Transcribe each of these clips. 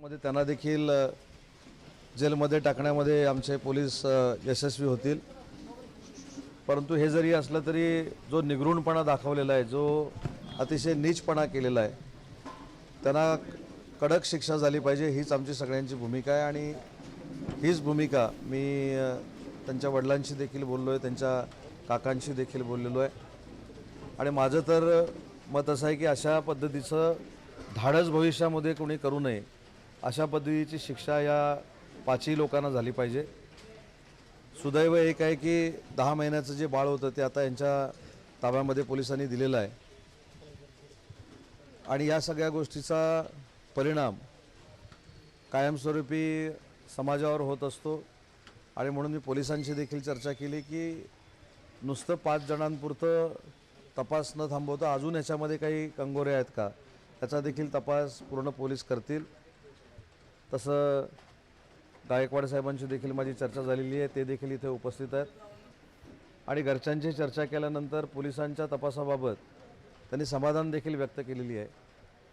मध्ये त्यांना देखील जेलमध्ये टाकण्यामध्ये आमचे पोलीस यशस्वी होतील. परंतु हे जरी असलं तरी जो निगरूणपणा दाखवलेला आहे जो अतिशय नीचपणा केलेला आहे त्यांना कडक शिक्षा झाली पाहिजे हीच आमची सगळ्यांची भूमिका आहे. आणि हीच भूमिका मी त्यांच्या वडिलांशी देखील बोललो आहे त्यांच्या काकांशी देखील बोललेलो आहे. आणि माझं तर मत असं आहे की अशा पद्धतीचं धाडस भविष्यामध्ये कोणी करू नये. अशा पद्धतीची शिक्षा या पाचही लोकांना झाली पाहिजे. सुदैव एक आहे की दहा महिन्याचं जे बाळ होतं ते आता यांच्या ताब्यामध्ये पोलिसांनी दिलेलं आहे. आणि या सगळ्या गोष्टीचा परिणाम कायमस्वरूपी समाजावर होत असतो. आणि म्हणून मी पोलिसांशी देखील चर्चा केली की नुसतं पाच जणांपुरतं तपास न थांबवता अजून याच्यामध्ये काही कंगोरे आहेत का? याचा देखील तपास पूर्ण पोलीस करतील. तसं गायकवाड साहेबांची देखील माझी चर्चा झालेली आहे. ते देखील इथे उपस्थित आहेत. आणि घरच्यांची चर्चा केल्यानंतर पोलिसांच्या तपासाबाबत त्यांनी समाधान देखील व्यक्त केलेली आहे.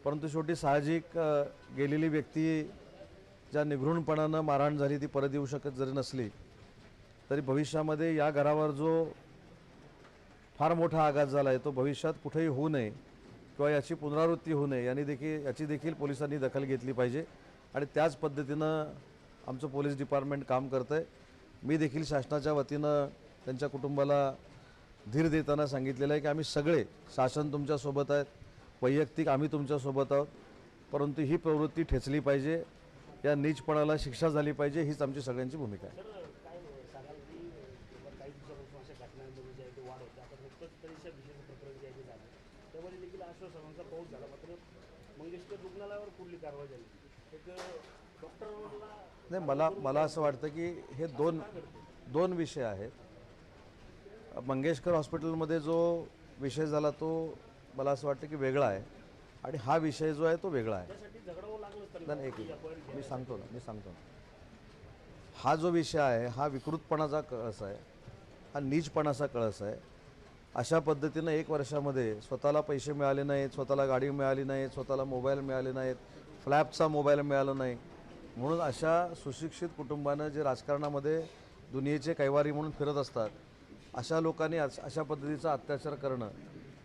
परंतु शेवटी साहजिक गेलेली व्यक्ती ज्या निघृणपणानं मारहाण झाली ती परत येऊ शकत जरी नसली तरी भविष्यामध्ये या घरावर जो फार मोठा आघात झाला आहे तो भविष्यात कुठेही होऊ नये किंवा याची पुनरावृत्ती होऊ नये यांनी देखील याची देखील पोलिसांनी दखल घेतली पाहिजे. आणि त्याच पद्धतीनं आमचं पोलीस डिपार्टमेंट काम करतं आहे मी देखील शासनाच्या वतीनं त्यांच्या कुटुंबाला धीर देताना सांगितलेलं आहे की आम्ही सगळे शासन तुमच्यासोबत आहेत वैयक्तिक आम्ही तुमच्यासोबत आहोत परंतु ही प्रवृत्ती ठेचली पाहिजे या नीचपणाला शिक्षा झाली पाहिजे हीच आमची सगळ्यांची भूमिका आहे. त्यामध्ये देखील पाऊस झाला. मात्र मंगेशकर रुग्णालयावर पुढली कारवाई झाली. नाही मला मला असं वाटतं की हे दोन दोन विषय आहेत. मंगेशकर हॉस्पिटलमध्ये जो विषय झाला तो मला असं वाटतं की वेगळा आहे. आणि हा विषय जो आहे तो वेगळा आहे. नाही एक मी सांगतो ना मी सांगतो ना. हा जो विषय आहे हा विकृतपणाचा कळस आहे. हा नीचपणाचा कळस आहे. अशा पद्धतीनं एक वर्षामध्ये स्वतःला पैसे मिळाले नाहीत स्वतःला गाडी मिळाली नाही स्वतःला मोबाईल मिळाले नाहीत. फ्लॅपचा मोबाईल मिळाला नाही. म्हणून अशा सुशिक्षित कुटुंबानं जे राजकारणामध्ये दुनियेचे कैवारी म्हणून फिरत असतात अशा लोकांनी अश- अशा पद्धतीचा अत्याचार करणं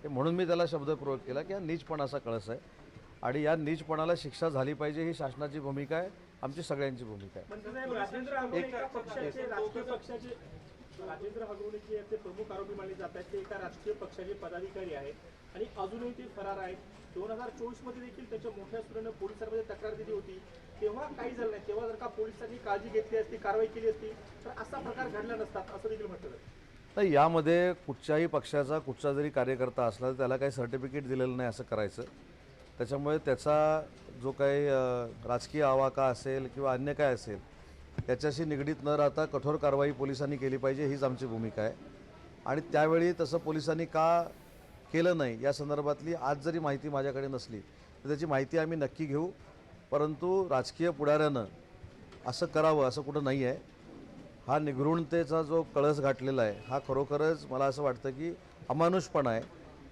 हे म्हणून मी त्याला शब्दप्रयोग केला की हा नीचपणाचा कळस आहे. आणि या नीचपणाला शिक्षा झाली पाहिजे ही शासनाची भूमिका आहे आमची सगळ्यांची भूमिका आहे. राजेंद्र हगवणे याचे राजेंद्र ते प्रमुख आरोपी मानले जात आहेत. ते एका राजकीय पक्षाचे पदाधिकारी आहेत. आणि अजूनही ते फरार आहेत. दोन हजार चोवीसमध्ये देखील त्याच्या मोठ्या सुरानं पोलिसांमध्ये तक्रार दिली होती. तेव्हा काही झालं नाही. तेव्हा जर का पोलिसांनी काळजी घेतली असती कारवाई केली असती तर असा प्रकार घडला नसतात असं देखील म्हटलं जातं. नाही यामध्ये कुठच्याही पक्षाचा कुठचा जरी कार्यकर्ता असला तर त्याला काही सर्टिफिकेट दिलेलं नाही असं करायचं. त्याच्यामुळे त्याचा जो काही राजकीय आवाका असेल किंवा अन्य काय असेल त्याच्याशी निगडीत न राहता कठोर कारवाई पोलिसांनी केली पाहिजे हीच आमची भूमिका आहे. आणि त्यावेळी तसं पोलिसांनी का केलं नाही या संदर्भातली आज जरी माहिती माझ्याकडे नसली तर त्याची माहिती आम्ही नक्की घेऊ. परंतु राजकीय पुढाऱ्यानं असं करावं असं कुठं नाही आहे. हा निगृणतेचा जो कळस गाठलेला आहे हा खरोखरच मला असं वाटतं की अमानुषपणा आहे.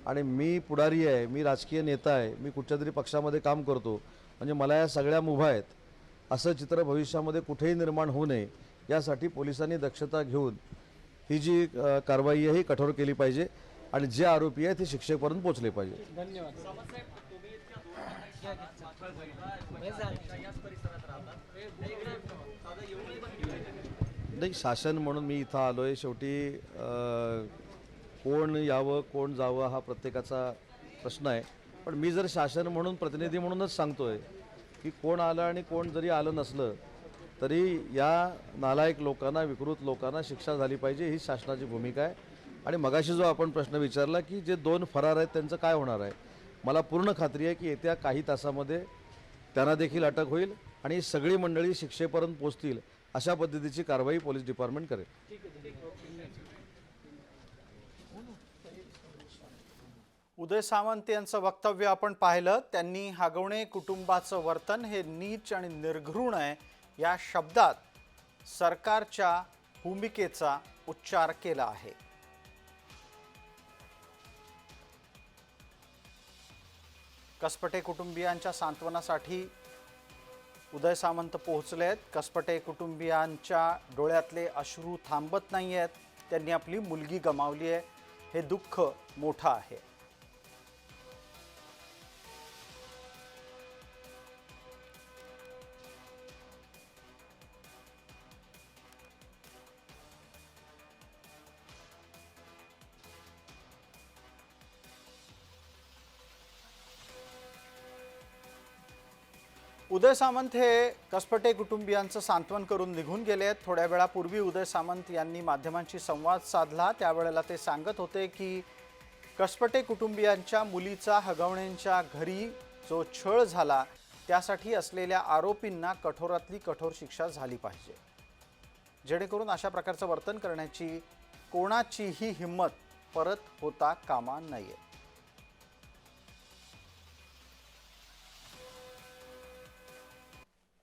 आणि मी पुढारी आहे मी राजकीय नेता आहे मी कुठच्या तरी पक्षामध्ये काम करतो. म्हणजे मला या सगळ्या मुभा आहेत. असं चित्र भविष्यामध्ये कुठेही निर्माण होऊ नये यासाठी पोलिसांनी दक्षता घेऊन ही जी कारवाई आहे ही कठोर केली पाहिजे आणि जे आरोपी आहेत ते शिक्षेपर्यंत पोहोचले पाहिजे. नाही शासन म्हणून मी इथं आलो आहे शेवटी कोण यावं कोण जावं हा प्रत्येकाचा प्रश्न आहे. पण मी जर शासन म्हणून प्रतिनिधी म्हणूनच सांगतो आहे की कोण आलं आणि कोण जरी आलं नसलं तरी या नालायक लोकांना विकृत लोकांना शिक्षा झाली पाहिजे ही शासनाची भूमिका आहे. आणि मगाशी जो आपण प्रश्न विचारला की जे दोन फरार आहेत त्यांचं काय होणार आहे? मला पूर्ण खात्री आहे की येत्या काही तासामध्ये त्यांना देखील अटक होईल आणि सगळी मंडळी शिक्षेपर्यंत पोचतील अशा पद्धतीची कारवाई पोलीस डिपार्टमेंट करेल. उदय सावंत यांचं वक्तव्य आपण पाहिलं. त्यांनी हागवणे कुटुंबाचं वर्तन हे नीच आणि निर्घृण आहे. या शब्दात सरकारच्या भूमिकेचा उच्चार केला आहे. कसपटे कुटुंबियांच्या सांत्वनासाठी उदय सामंत पोहोचले आहेत कसपटे कुटुंबियांच्या डोळ्यातले अश्रू थांबत नाही आहेत त्यांनी आपली मुलगी गमावली आहे. हे दुःख मोठं आहे. उदय सामंत हे कसपटे कुटुंबियांचं सांत्वन करून निघून गेले आहेत. थोड्या वेळापूर्वी उदय सामंत यांनी माध्यमांशी संवाद साधला. त्यावेळेला ते सांगत होते की कसपटे कुटुंबियांच्या मुलीचा हगवण्यांच्या घरी जो छळ झाला त्यासाठी असलेल्या आरोपींना कठोरातली कठोर शिक्षा झाली पाहिजे. जेणेकरून अशा प्रकारचं वर्तन करण्याची कोणाचीही हिंमत परत होता कामा नये.